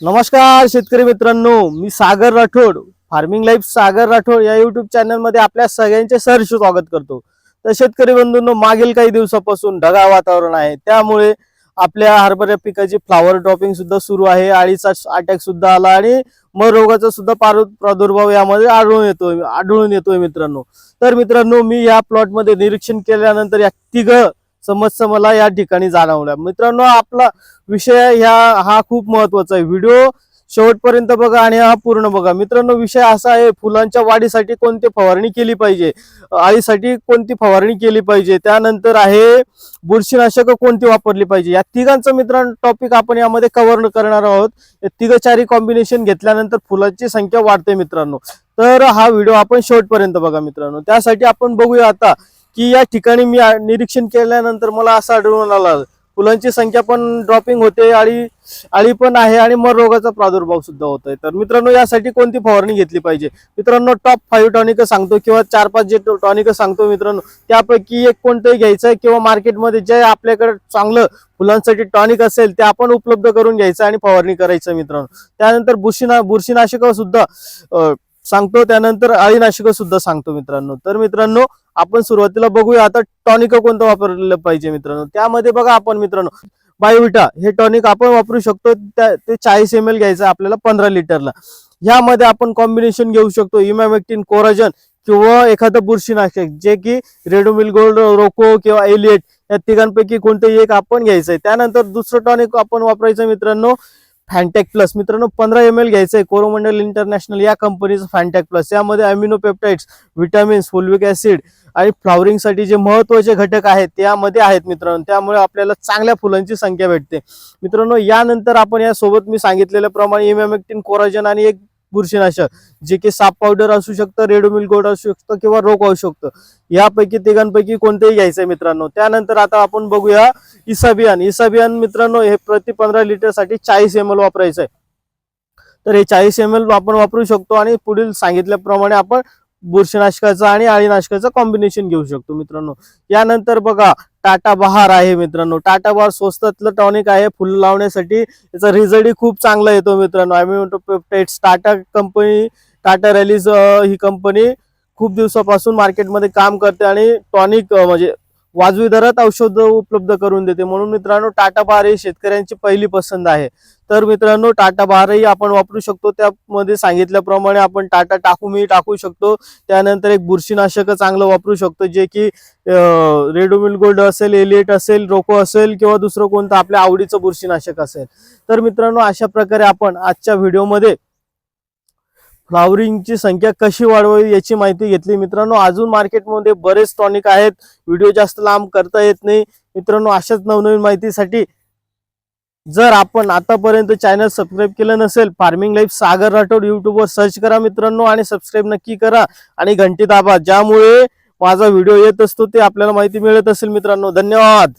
नमस्कार शेतकरी मित्रांनो मी सागर राठोड फार्मिंग लाईफ सागर राठोड या युट्यूब चॅनलमध्ये आपल्या सगळ्यांचे सहर्ष स्वागत करतो. तर शेतकरी बंधूंनो मागील काही दिवसापासून ढगाळ वातावरण आहे. त्यामुळे आपल्या हरभऱ्या पिकाची फ्लावर ड्रॉपिंग सुद्धा सुरू आहे. आळीचा अटॅक सुद्धा आला आणि मग रोगाचा सुद्धा पार- प्रादुर्भाव यामध्ये आढळून येतोय आढळून येतोय मित्रांनो. तर मित्रांनो मी या प्लॉटमध्ये निरीक्षण केल्यानंतर या तिघ समस्या मला या ठिकाणी जाणवल्या. मित्रांनो आपला विषय ह्या हा खूप महत्त्वाचा आहे. व्हिडिओ शेवटपर्यंत बघा आणि हा पूर्ण बघा. मित्रांनो विषय असा आहे फुलांच्या वाढीसाठी कोणती फवारणी केली पाहिजे? आळीसाठी कोणती फवारणी केली पाहिजे? त्यानंतर आहे बुरशीनाशक कोणती वापरली पाहिजे? या तिघांचं मित्रांनो टॉपिक आपण यामध्ये कव्हर करणार आहोत. तिघ चारी कॉम्बिनेशन घेतल्यानंतर फुलांची संख्या वाढते मित्रांनो. तर हा व्हिडिओ आपण शेवटपर्यंत बघा मित्रांनो. त्यासाठी आपण बघूया आता की या ठिकाणी मी निरीक्षण केल्यानंतर मला असं आढळून आलं. फुलांची संख्या पण ड्रॉपिंग होते आणि आळी पण आहे आणि मर रोगाचा प्रादुर्भाव सुद्धा होत आहे तर मित्रांनो यासाठी कोणती फवारणी घेतली पाहिजे? मित्रांनो टॉप फाईव्ह टॉनिक सांगतो किंवा चार पाच जे टॉनिक सांगतो मित्रांनो त्यापैकी एक कोणतंही घ्यायचं किंवा मार्केटमध्ये जे आपल्याकडे चांगलं फुलांसाठी टॉनिक असेल ते आपण उपलब्ध करून घ्यायचं आणि फवारणी करायचं मित्रांनो. त्यानंतर बुरशीना बुरशीनाशक सुद्धा सांगतो. त्यानंतर अळीनाशक सुद्धा सांगतो मित्रांनो. तर मित्रांनो आपण सुरुवातीला बघूया आता टॉनिक कोणतं वापरलं पाहिजे मित्रांनो. त्यामध्ये बघा आपण मित्रांनो बायोविटा हे टॉनिक आपण वापरू शकतो. ते चाळीस एम एल घ्यायचं आपल्याला पंधरा लिटरला. ह्यामध्ये आपण कॉम्बिनेशन घेऊ शकतो. इमॅमेक्टिन कोराजन किंवा एखादं बुरशीनाशक जे की रेडोमिल गोल्ड रोको किंवा एलिएट या तिघांपैकी कोणतंही एक आपण घ्यायचंय. त्यानंतर दुसरं टॉनिक आपण वापरायचं मित्रांनो फॅन्टॅक प्लस मित्रांनो पंधरा एम एल घ्यायचं आहे कोरोमंडल इंटरनॅशनल या कंपनीचं फॅन्टॅक प्लस यामध्ये amino vitamins vitamins fulvic acid आणि फ्लॉवरिंगसाठी जे महत्त्वाचे घटक आहेत त्यामध्ये आहेत मित्रांनो. त्यामुळे आपल्याला चांगल्या फुलांची संख्या भेटते. मित्रांनो यानंतर आपण यासोबत मी सांगितलेल्याप्रमाणे इमॅमेक्टिन कोराजन आणि एक बुरशीनाशक जे की साप पावडर असू शकतं रेडोमिल गोड असू शकतं किंवा रोग असू शकतं. यापैकी तिघांपैकी कोणतेही घ्यायचंय मित्रांनो. त्यानंतर आता आपण बघूया इसाबियान. इसाबियान मित्रांनो हे प्रति पंधरा लिटरसाठी चाळीस एम एल वापरायचं आहे तर हे चाळीस एम एल आपण वापरू शकतो आणि पुढील सांगितल्याप्रमाणे आपण बुरशीनाशकाचं आणि अळीनाशकाचं कॉम्बिनेशन घेऊ शकतो मित्रांनो. यानंतर बघा टाटा बहार आहे मित्रांनो. टाटा बहार स्वस्तातलं टॉनिक आहे फुल लावण्यासाठी. याचा रिझल्टही खूप चांगला येतो मित्रांनो. आम्ही म्हणतो पेट्स टाटा कंपनी टाटा रॅलीज ही कंपनी खूप दिवसापासून मार्केटमध्ये काम करते आणि टॉनिक म्हणजे वाजवी दरात औषध उपलब्ध करून देते. म्हणून मित्रांनो टाटा बार ही शेतकऱ्यांची पहिली पसंत आहे. तर मित्रांनो टाटा बारही आपण वापरू शकतो. त्यामध्ये सांगितल्याप्रमाणे आपण टाटा टाकूमी टाकू शकतो. त्यानंतर एक बुरशीनाशक चांगलं वापरू शकतो जे की रेडोमिल गोल्ड असेल एलिएट असेल रोको असेल किंवा दुसरं कोणतं आपल्या आवडीचं बुरशीनाशक असेल. तर मित्रांनो अशा प्रकारे आपण आजच्या व्हिडिओमध्ये फ्लावरिंगची संख्या कशी वाढवावी याची माहिती घेतली. मित्रांनो अजून मार्केटमध्ये बरेच टॉनिक आहेत. व्हिडिओ जास्त लांब करता येत नाही. मित्रांनो अशाच नवनवीन माहितीसाठी जर आपण आतापर्यंत चॅनल सबस्क्राईब केलं नसेल फार्मिंग लाईफ सागर राठोड युट्यूबवर सर्च करा मित्रांनो आणि सबस्क्राईब नक्की करा आणि घंटी दाबा. ज्यामुळे माझा व्हिडिओ येत असतो ते आपल्याला माहिती मिळत असेल मित्रांनो. धन्यवाद.